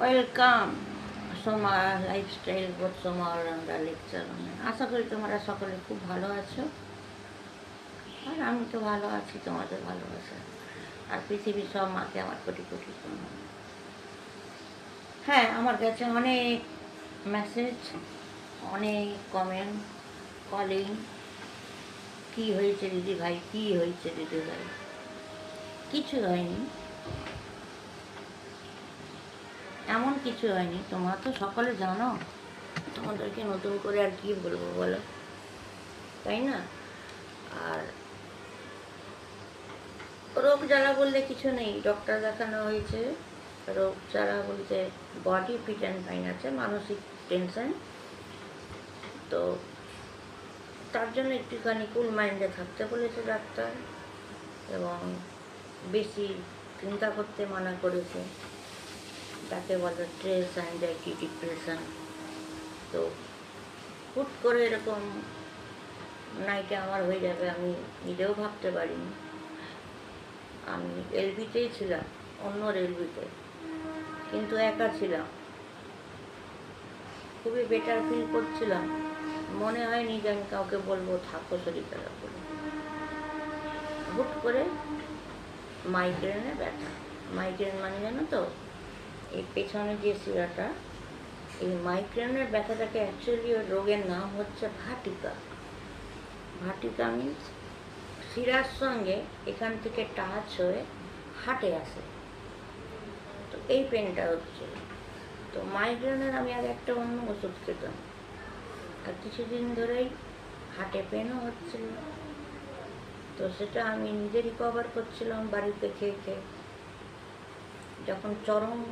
Welcome Soma lifestyle বোধ Soma allrounder lecture আশা করি তোমরা সকলে খুব ভালো আছো। আর আমি তো ভালো আছি তোমাদের ভালোবাসা। আর পৃথিবীর সব মাকে আমার কোটি কোটি প্রণাম। হ্যাঁ আমার কাছে অনেক মেসেজ অনেক কমেন্ট কলিং কি হয়েছে দিদি ভাই কি হয়েছে দিদি ভাই কিছু হয়নি। এমন কিছু হয়নি। তোমরা তো সকলে জানো। তোমাদেরকে নতুন করে আর কি বলব বলো? তাই না? আর রোগ জ্বালা বললে কিছু নেই। ডক্টর দেখানো হয়েছে। রোগ জ্বালা বলতে বডি ফিট অ্যান্ড ফাইন আছে, মানসিক টেনশন তো তার জন্য একটুখানি কুল মাইন্ডে থাকতে বলেছে ডাক্তার এবং বেশি চিন্তা করতে মানা করেছে। তাকে বলে স্ট্রেস অ্যাংজাইটি ডিপ্রেশন তো হুট করে এরকম নাইটে আমার হয়ে যাবে, আমি নিজেও ভাবতে পারিনি। আমি এলবিতেই ছিলাম, অন্য রেলবিতে কিন্তু একা ছিলাম। খুবই বেটার ফিল করছিলাম। মনে হয়নি যে আমি কাউকে বলব, থাকো শরীর খারাপ করে। হুট করে মাইগ্রেনে ব্যথা। মাইগ্রেন মানে জানো তো? এই পেছনে যে শিরাটা, এই মাইগ্রেনের ব্যথাটাকে অ্যাকচুয়ালি ওই রোগের নাম হচ্ছে ভাটিকা। ভাটিকা মিন্স শিরার সঙ্গে এখান থেকে টাচ হয়ে হাটে আসে। তো এই পেনটা হচ্ছে। তো মাইগ্রেনের আমি আর একটা অন্য ওষুধ খেতাম। আর কিছুদিন ধরেই হাটে পেনও হচ্ছিল। তো সেটা আমি নিজে রিকভার করছিলাম বাড়িতে খেয়ে খেয়ে। যখন চরম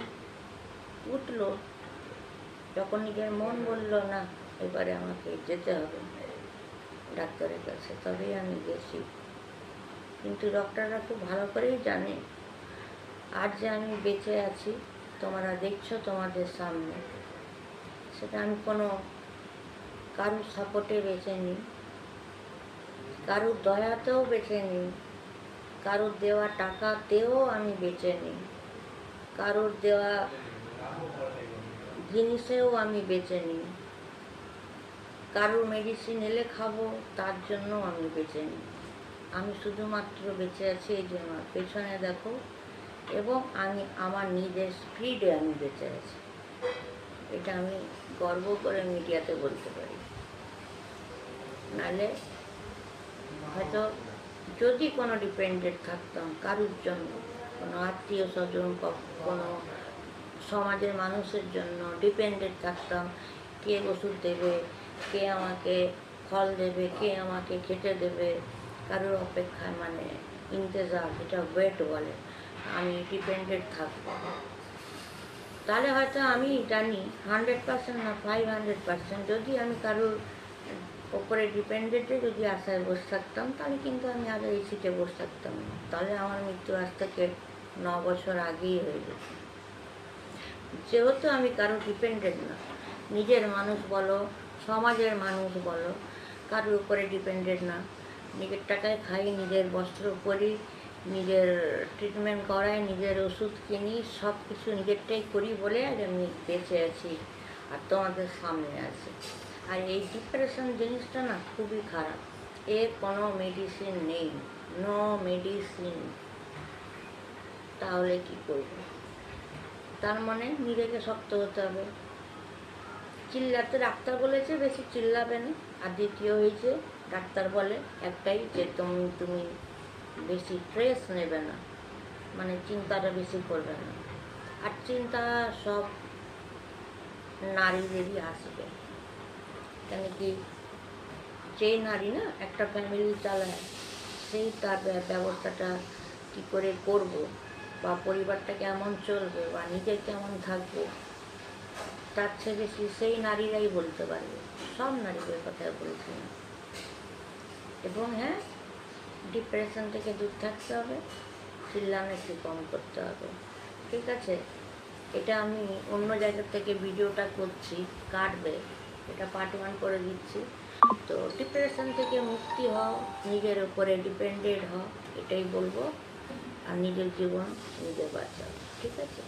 উঠল। যখন নিজের মন বলল, না, এবারে আমাকে যেতে হবে ডাক্তারের কাছে, তবেই আমি গেছি। কিন্তু ডক্টররা খুব ভালো করেই জানে, আর যে আমি বেঁচে আছি, তোমরা দেখছ তোমাদের সামনে। সেটা আমি কোনো কারুর সাপোর্টে বেঁচে নিই, কারুর দয়াতেও বেঁচে নিই, কারুর দেওয়া টাকাতেও আমি বেঁচে নিই, কারুর দেওয়া জিনিসেও আমি বেঁচে নিই। কারও মেডিসিন এলে খাব, তার জন্য আমি বেঁচে নিই। আমি শুধুমাত্র বেঁচে আছি এই যে আমার পেছনে দেখো, এবং আমি, আমার নিজের স্পিডে আমি বেঁচে আছি। এটা আমি গর্ব করে মিডিয়াতে বলতে পারি। নালে হয়তো যদি কোনো ডিপেন্ডেন্ট থাকতাম, কারুর জন্য, কোনো আত্মীয় স্বজন কোনো সমাজের মানুষের জন্য ডিপেন্ডেন্ট থাকতাম। কে ওষুধ দেবে, কে আমাকে ফল দেবে, কে আমাকে খেতে দেবে। কারোর অপেক্ষায় মানে ইন্তজার, যেটা ওয়েট বলে, আমি ডিপেন্ডেন্ট থাকব। তাহলে হয়তো আমি জানি হান্ড্রেড পার্সেন্ট না ফাইভ হান্ড্রেড পার্সেন্ট যদি আমি কারোর ওপরে ডিপেন্ডেন্টে যদি আশায় বসে থাকতাম, তাহলে কিন্তু আমি আগে এই সিটে বসে থাকতাম তাহলে আমার মৃত্যু আজ থেকে ন বছর আগেই হয়ে যেত যেহেতু আমি কারও ডিপেন্ডেন্ট না, নিজের মানুষ বলো, সমাজের মানুষ বলো, কারোর উপরে ডিপেন্ডেন্ট না। নিজের টাকায় খাই, নিজের বস্ত্র পরি, নিজের ট্রিটমেন্ট করাই, নিজের ওষুধ কিনি সব কিছু নিজেরটাই করি বলে আজ আমি বেঁচে আছি আর তোমাদের সামনে আছি। আর এই ডিপ্রেশন জিনিসটা না খুবই খারাপ। এর কোনো মেডিসিন নেই নো মেডিসিন তাহলে কি করব? তার মানে নিজেকে শক্ত হতে হবে। চিল্লাতে ডাক্তার বলেছে, বেশি চিল্লাবে না। আর দ্বিতীয় হয়েছে, ডাক্তার বলে একটাই যে তুমি তুমি বেশি স্ট্রেস নেবে না। মানে চিন্তাটা বেশি করবে না। আর চিন্তা সব নারীদেরই আসবে। কেন কি যেই নারী না, একটা ফ্যামিলি চালায়, সেই তার ব্যবস্থাটা কী করে করব? বা পরিবারটা কেমন চলবে বা নিজে কেমন থাকব, তার চেয়ে বেশি সেই নারীরাই বলতে পারবে। সব নারীদের কথা বলছি না এবং হ্যাঁ ডিপ্রেশন থেকে দূর থাকতে হবে চিল্লানো একটু কম করতে হবে। ঠিক আছে? এটা আমি অন্য জায়গা থেকে ভিডিওটা করছি, কাটবে। এটা পার্ট ওয়ান করে দিচ্ছি। তো ডিপ্রেশন থেকে মুক্তি হও, নিজের উপরে ডিপেন্ডেন্ট হও, এটাই বলব। আর নিজের জীবন নিজে বাঁচাও ঠিক আছে।